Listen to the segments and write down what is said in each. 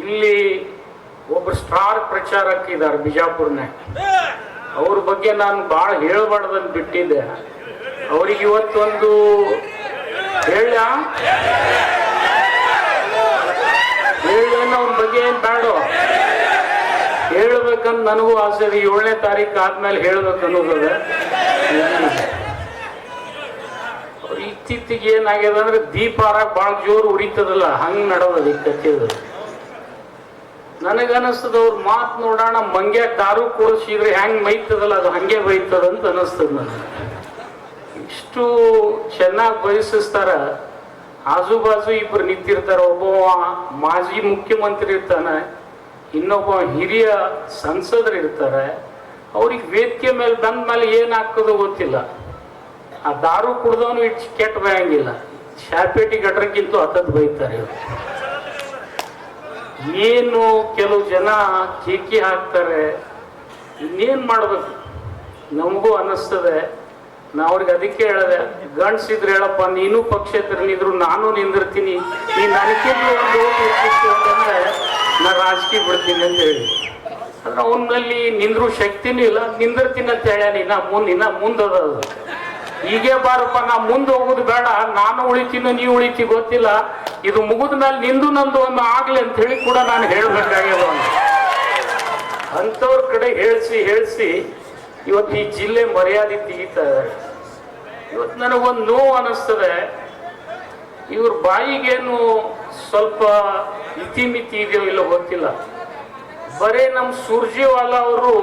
ಇಲ್ಲಿ ಒಬ್ರು ಸ್ಟಾರ್ ಪ್ರಚಾರಕ ಇದ್ದಾರೆ ಬಿಜಾಪುರ್ನಾಗ ಅವ್ರ ಬಗ್ಗೆ ನಾನು ಭಾಳ ಹೇಳಬಾರ್ದಂತ ಬಿಟ್ಟಿದ್ದೆ. ಅವ್ರಿಗೆ ಇವತ್ತೊಂದು ಹೇಳ. ಹೇಳೇನು ಅವ್ರ ಬಗ್ಗೆ ಏನ್ ಬೇಡ ಹೇಳ್ಬೇಕಂತ ನನಗೂ ಆಸೆ ಇದೆ. ಏಳನೇ ತಾರೀಕು ಆದ್ಮೇಲೆ ಹೇಳ್ಬೇಕು ಅನ್ನೋದದ ಇತ್ತೀಚಿಗೆ ಏನಾಗ್ಯದ ಅಂದ್ರೆ ದೀಪ ಹಾರಕ್ ಭಾಳ ಜೋರು ಉರಿತದಲ್ಲ, ಹಂಗ್ ನಡೋದ್ ಈ ನನಗನಿಸ್ತದ ಅವ್ರ ಮಾತು ನೋಡೋಣ, ಮಂಗ್ಯ ಕಾರು ಕುಡಿಸಿದ್ರೆ ಹೆಂಗ್ ಮೈತದಲ್ಲ ಅದು ಹಂಗೆ ಬೈತದ ಅಂತ ಅನಿಸ್ತದ ನನಗೆ. ಇಷ್ಟು ಚೆನ್ನಾಗಿ ಬಯಸಿಸ್ತಾರ. ಆಜು ಬಾಜು ಇಬ್ರು ನಿಂತಿರ್ತಾರ, ಒಬ್ಬ ಮಾಜಿ ಮುಖ್ಯಮಂತ್ರಿ ಇರ್ತಾನೆ, ಇನ್ನೊಬ್ಬ ಹಿರಿಯ ಸಂಸದರು ಇರ್ತಾರೆ. ಅವ್ರಿಗೆ ವೇದಿಕೆ ಮೇಲೆ ಬಂದ ಮೇಲೆ ಏನ್ ಹಾಕೋದು ಗೊತ್ತಿಲ್ಲ. ಆ ದಾರು ಕುಡ್ದವನು ಇಟ್ಟು ಕೆಟ್ಟ ಬಯಂಗಿಲ್ಲ. ಶಾಪೇಟಿ ಗಟ್ರಕ್ಕಿಂತ ಹತ್ತದ್ ಬೈತಾರೆ ಇವ್ರು. ಏನು ಕೆಲವು ಜನ ಚೀಕಿ ಹಾಕ್ತಾರೆ, ಇನ್ನೇನು ಮಾಡಬೇಕು? ನಮಗೂ ಅನ್ನಿಸ್ತದೆ ನಾ ಅವ್ರಿಗೆ ಅದಕ್ಕೆ ಹೇಳಿದೆ ಗಂಡ್ಸಿದ್ರೆ ಹೇಳಪ್ಪ, ನೀನು ಪಕ್ಷೇತರನಿದ್ರು ನಾನು ನಿಂದಿರ್ತೀನಿ. ನೀ ನನಗೆ ಒಂದು ಅಂತಂದ್ರೆ, ನಾ ರಾಜಕೀಯ ಬಿಡ್ತೀನಿ ಅಂತ ಹೇಳಿ. ಆದ್ರೆ ಅವನಲ್ಲಿ ನಿಂದ್ರು ಶಕ್ತಿನೂ ಇಲ್ಲ. ನಿಂದಿರ್ತೀನಿ ಅಂತ ಹೇಳ್ಯಾನಿ ಇನ್ನ ಮುಂದೆ ಇನ್ನ ಮುಂದದ ಹೀಗೆ ಬಾರಪ್ಪ, ನಾ ಮುಂದೆ ಹೋಗೋದು ಬೇಡ. ನಾನು ಉಳಿತೀನೋ ನೀವು ಉಳಿತಿ, ಗೊತ್ತಿಲ್ಲ. ಇದು ಮುಗಿದ ಮೇಲೆ ನಿಂದು ನಂದು ಒಂದು ಆಗ್ಲಿ ಅಂತ ಹೇಳಿ ಕೂಡ ನಾನು ಹೇಳ್ಬೇಕಾಗ್ಯದ ಅಂತವ್ರ ಕಡೆ ಹೇಳಿಸಿ ಹೇಳಿಸಿ ಇವತ್ತು ಈ ಜಿಲ್ಲೆ ಮರ್ಯಾದೆ ತೆಗೀತ ಇವತ್ತು ನನಗೊಂದು ನೋವು ಅನಿಸ್ತದೆ. ಇವ್ರ ಬಾಯಿಗೇನು ಸ್ವಲ್ಪ ಇತಿಮಿತಿ ಇದೆಯೋ ಇಲ್ಲೋ ಗೊತ್ತಿಲ್ಲ. ಬರೇ ನಮ್ಮ ಸುರ್ಜಿವಾಲಾ ಅವರು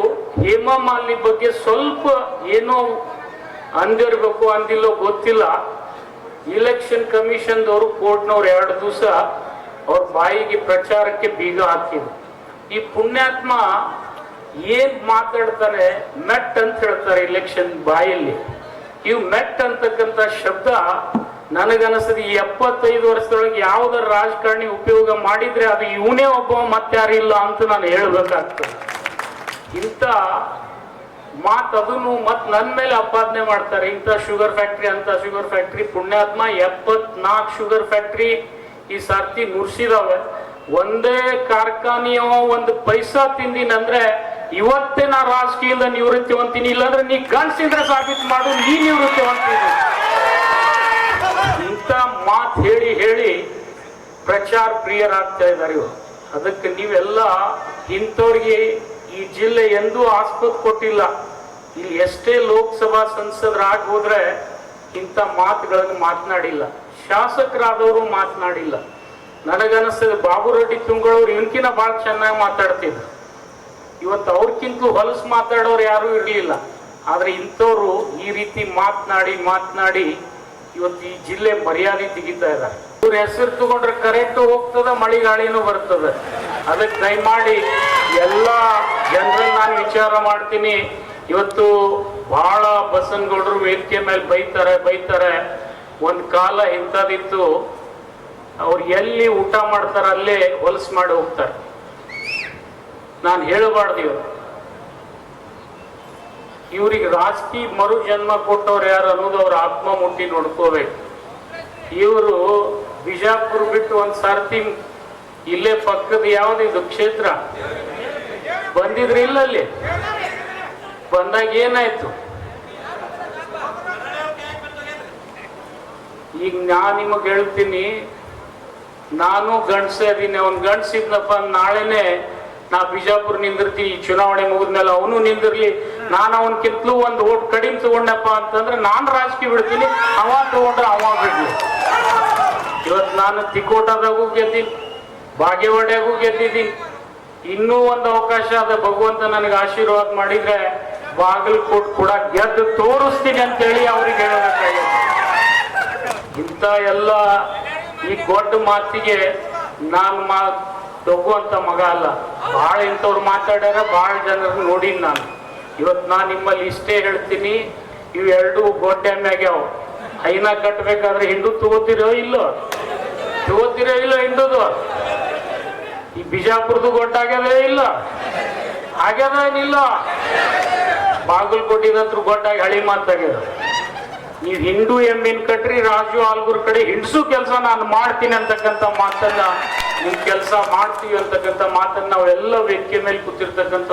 ಹೇಮಾ ಮಾಲಿನಿ ಬಗ್ಗೆ ಸ್ವಲ್ಪ ಏನೋ ಅಂದಿರ್ಬೇಕು ಅಂದಿಲ್ಲೋ ಗೊತ್ತಿಲ್ಲ. ಇಲೆಕ್ಷನ್ ಕಮಿಷನ್ದವರು ಕೋರ್ಟ್ನವ್ರು ಎರಡು ದಿವಸ ಅವ್ರ ಬಾಯಿಗೆ ಪ್ರಚಾರಕ್ಕೆ ಬೀಗ ಹಾಕಿದ್ರು ಈ ಪುಣ್ಯಾತ್ಮ ಏನ್ ಮಾತಾಡ್ತಾರೆ ಮೆಟ್ ಅಂತ ಹೇಳ್ತಾರೆ ಇಲೆಕ್ಷನ್ ಬಾಯಲ್ಲಿ. ಇವು ಮೆಟ್ ಅಂತಕ್ಕಂಥ ಶಬ್ದ ನನಗನ್ನಿಸ್ತದೆ ಈ ಎಪ್ಪತ್ತೈದು ವರ್ಷದೊಳಗೆ ಯಾವ್ದಾರ ರಾಜಕಾರಣಿ ಉಪಯೋಗ ಮಾಡಿದ್ರೆ ಅದು ಇವನೇ ಒಬ್ಬ ಮತ್ತಾರಿಲ್ಲ ಅಂತ ನಾನು ಹೇಳ್ಬೇಕಾಗ್ತದೆ. ಇಂಥ ಮಾತ್ ಅದನ್ನು ಮತ್ ನನ್ ಮೇಲೆ ಅಪಾದನೆ ಮಾಡ್ತಾರೆ. ಇಂಥ ಶುಗರ್ ಫ್ಯಾಕ್ಟ್ರಿ ಅಂತ ಶುಗರ್ ಫ್ಯಾಕ್ಟ್ರಿ ಪುಣ್ಯಾತ್ಮ ಎಪ್ಪತ್ನಾಲ್ಕು ಶುಗರ್ ಫ್ಯಾಕ್ಟ್ರಿ ಈ ಸರ್ತಿ ನುರ್ಸಿದಾವೆ ಒಂದೇ ಕಾರ್ಖಾನೆಯ ಒಂದು ಪೈಸಾ ತಿಂದಿನಂದ್ರೆ ಇವತ್ತೇ ನಾ ರಾಜಕೀಯದ ನಿವೃತ್ತಿ ಹೊಂತೀನಿ ಇಲ್ಲಾಂದ್ರೆ ನೀ ಗಂಡ್ಸಿದ್ರೆ ಸಾಬೀತು ಮಾಡು, ನೀ ನಿವೃತ್ತಿ ಹೊಂತೀನಿ ಇಂಥ ಮಾತ್ ಹೇಳಿ ಹೇಳಿ ಪ್ರಚಾರ ಪ್ರಿಯರಾಗ್ತಾ ಇದ್ದಾರೆ ಇವರು. ಅದಕ್ಕೆ ನೀವೆಲ್ಲ ಇಂಥವ್ರಿಗೆ ಈ ಜಿಲ್ಲೆ ಎಂದೂ ಆಸ್ಪತ್ ಕೊಟ್ಟಿಲ್ಲ. ಇಲ್ಲಿ ಎಷ್ಟೇ ಲೋಕಸಭಾ ಸಂಸದರಾಗಿ ಹೋದ್ರೆ ಇಂಥ ಮಾತುಗಳನ್ನು ಮಾತನಾಡಿಲ್ಲ. ಶಾಸಕರಾದವರು ಮಾತನಾಡಿಲ್ಲ. ನನಗನ್ನಿಸ್ತದೆ ಬಾಬು ರೆಡ್ಡಿ ತುಂಗಳವ್ರು ಇವನ್ಕಿನ ಭಾಳ ಚೆನ್ನಾಗಿ ಮಾತಾಡ್ತಿದ್ರು. ಇವತ್ತು ಅವ್ರಕ್ಕಿಂತಲೂ ಹೊಲಸು ಮಾತಾಡೋರು ಯಾರೂ ಇರಲಿಲ್ಲ. ಆದ್ರೆ ಇಂಥವ್ರು ಈ ರೀತಿ ಮಾತನಾಡಿ ಮಾತನಾಡಿ ಇವತ್ತು ಈ ಜಿಲ್ಲೆ ಮರ್ಯಾದೆ ತೆಗಿತಾ ಇದ್ದಾರೆ. ಇವ್ರ ಹೆಸರು ತಗೊಂಡ್ರೆ ಕರೆಂಟ್ ಹೋಗ್ತದ, ಮಳಿಗಾಳಿನೂ ಬರ್ತದೆ. ಅದಕ್ಕೆ ದಯಮಾಡಿ ಎಲ್ಲ ಜನರನ್ನ ನಾನು ವಿಚಾರ ಮಾಡ್ತೀನಿ. ಇವತ್ತು ಬಹಳ ಬಸನಗೌಡರು ವೇದಿಕೆ ಮೇಲೆ ಬೈತಾರೆ ಬೈತಾರೆ. ಒಂದ್ ಕಾಲ ಇಂಥದಿತ್ತು ಅವ್ರು ಎಲ್ಲಿ ಊಟ ಮಾಡ್ತಾರ ಅಲ್ಲೇ ಹೊಲಸು ಮಾಡಿ ಹೋಗ್ತಾರೆ. ನಾನು ಹೇಳಬಾರ್ದು ಇವ್ರು. ಇವ್ರಿಗೆ ರಾಜಕೀಯ ಮರು ಜನ್ಮ ಕೊಟ್ಟವ್ರು ಯಾರು ಅನ್ನೋದು ಅವ್ರ ಆತ್ಮ ಮುಟ್ಟಿ ನೋಡ್ಕೋಬೇಕು. ಇವರು ಬಿಜಾಪುರ್ ಬಿಟ್ಟು ಒಂದ್ ಸರ್ತಿ ಇಲ್ಲೇ ಪಕ್ಕದ ಯಾವ್ದಿದು ಕ್ಷೇತ್ರ? ಬಂದಿದ್ರಿ ಇಲ್ಲ ಅಲ್ಲಿ ಬಂದಾಗ ಏನಾಯ್ತು? ಈಗ ನಾ ನಿಮಗ್ ಹೇಳ್ತೀನಿ, ನಾನು ಗಂಡ್ಸೆ ಅದೀನಿ, ಅವ್ನ್ ಗಂಡ್ಸಿದ್ನಪ್ಪ ನಾಳೆನೆ ನಾ ಬಿಜಾಪುರ ನಿಂದಿರ್ತೀನಿ, ಈ ಚುನಾವಣೆ ಮುಗಿದ್ಮೇಲೆ ಅವನು ನಿಂದಿರ್ಲಿ, ನಾನು ಅವನ್ಕಿಂತಲೂ ಒಂದು ಓಟ್ ಕಡಿಮೆ ತಗೊಂಡಪ್ಪ ಅಂತಂದ್ರೆ ನಾನ್ ರಾಜಕೀಯ ಬಿಡ್ತೀನಿ, ಅವ ತಗೊಂಡ್ರೆ ಅವ ಬಿಡ್ಲಿ. ಇವತ್ತು ನಾನು ತಿಕೋಟದಾಗೂ ಗೆದ್ದೀನಿ, ಬಾಗೇವಾಡ್ಯಾಗೂ ಗೆದ್ದಿದ್ದೀನಿ. ಇನ್ನೂ ಒಂದು ಅವಕಾಶ ಅದ, ಭಗವಂತ ನನಗೆ ಆಶೀರ್ವಾದ ಮಾಡಿದ್ರೆ ಬಾಗಲಕೋಟ್ ಕೂಡ ಗೆದ್ದು ತೋರಿಸ್ತೀನಿ ಅಂತೇಳಿ ಅವ್ರಿಗೆ ಹೇಳಬೇಕಾಗಿದೆ ಇಂಥ ಎಲ್ಲ ಈ ದೊಡ್ಡ ಮಾತಿಗೆ ನಾನು ಮಾ ತಗುವಂತ ಮಗ ಅಲ್ಲ. ಭಾಳ ಇಂಥವ್ರು ಮಾತಾಡ್ಯಾರ ಭಾಳ ಜನರು ನೋಡೀನಿ ನಾನು. ಇವತ್ತು ನಾನು ನಿಮ್ಮಲ್ಲಿ ಇಷ್ಟೇ ಹೇಳ್ತೀನಿ ಇವೆರಡೂ ಎರಡು ಗೋಡ್ಯಾಮ್ಯಾಗ್ಯಾವ ಹೈನ ಕಟ್ಟಬೇಕಾದ್ರೆ ಹಿಂದೂ ತಗೋತಿರೋ ಇಲ್ಲೋ? ತಗೋತಿರೋ ಇಲ್ಲೋ ಹಿಂದೂದು? ಈ ಬಿಜಾಪುರದು ಗೊಟ್ಟಾಗ್ಯದ ಇಲ್ಲ? ಆಗ್ಯದ ಏನಿಲ್ಲ? ಬಾಗಲಕೋಟಿದಂತ್ರ ಗೊಟ್ಟಾಗಿ ಹಳಿ ಮಾತಾಗ್ಯದ ನೀವು ಹಿಂದೂ ಎಮ್ಮಿನ ಕಟ್ರಿ, ರಾಜು, ಆಲ್ಗುರ್ ಕಡೆ ಹಿಂಡ್ಸು ಕೆಲಸ ನಾನು ಮಾಡ್ತೀನಿ ಅಂತಕ್ಕಂಥ ಮಾತನ್ನ, ನಿಮ್ ಕೆಲಸ ಮಾಡ್ತೀವಿ ಅಂತಕ್ಕಂಥ ಮಾತನ್ನ ನಾವೆಲ್ಲ ವ್ಯಕ್ತಿಯ ಮೇಲೆ ಕೂತಿರ್ತಕ್ಕಂಥ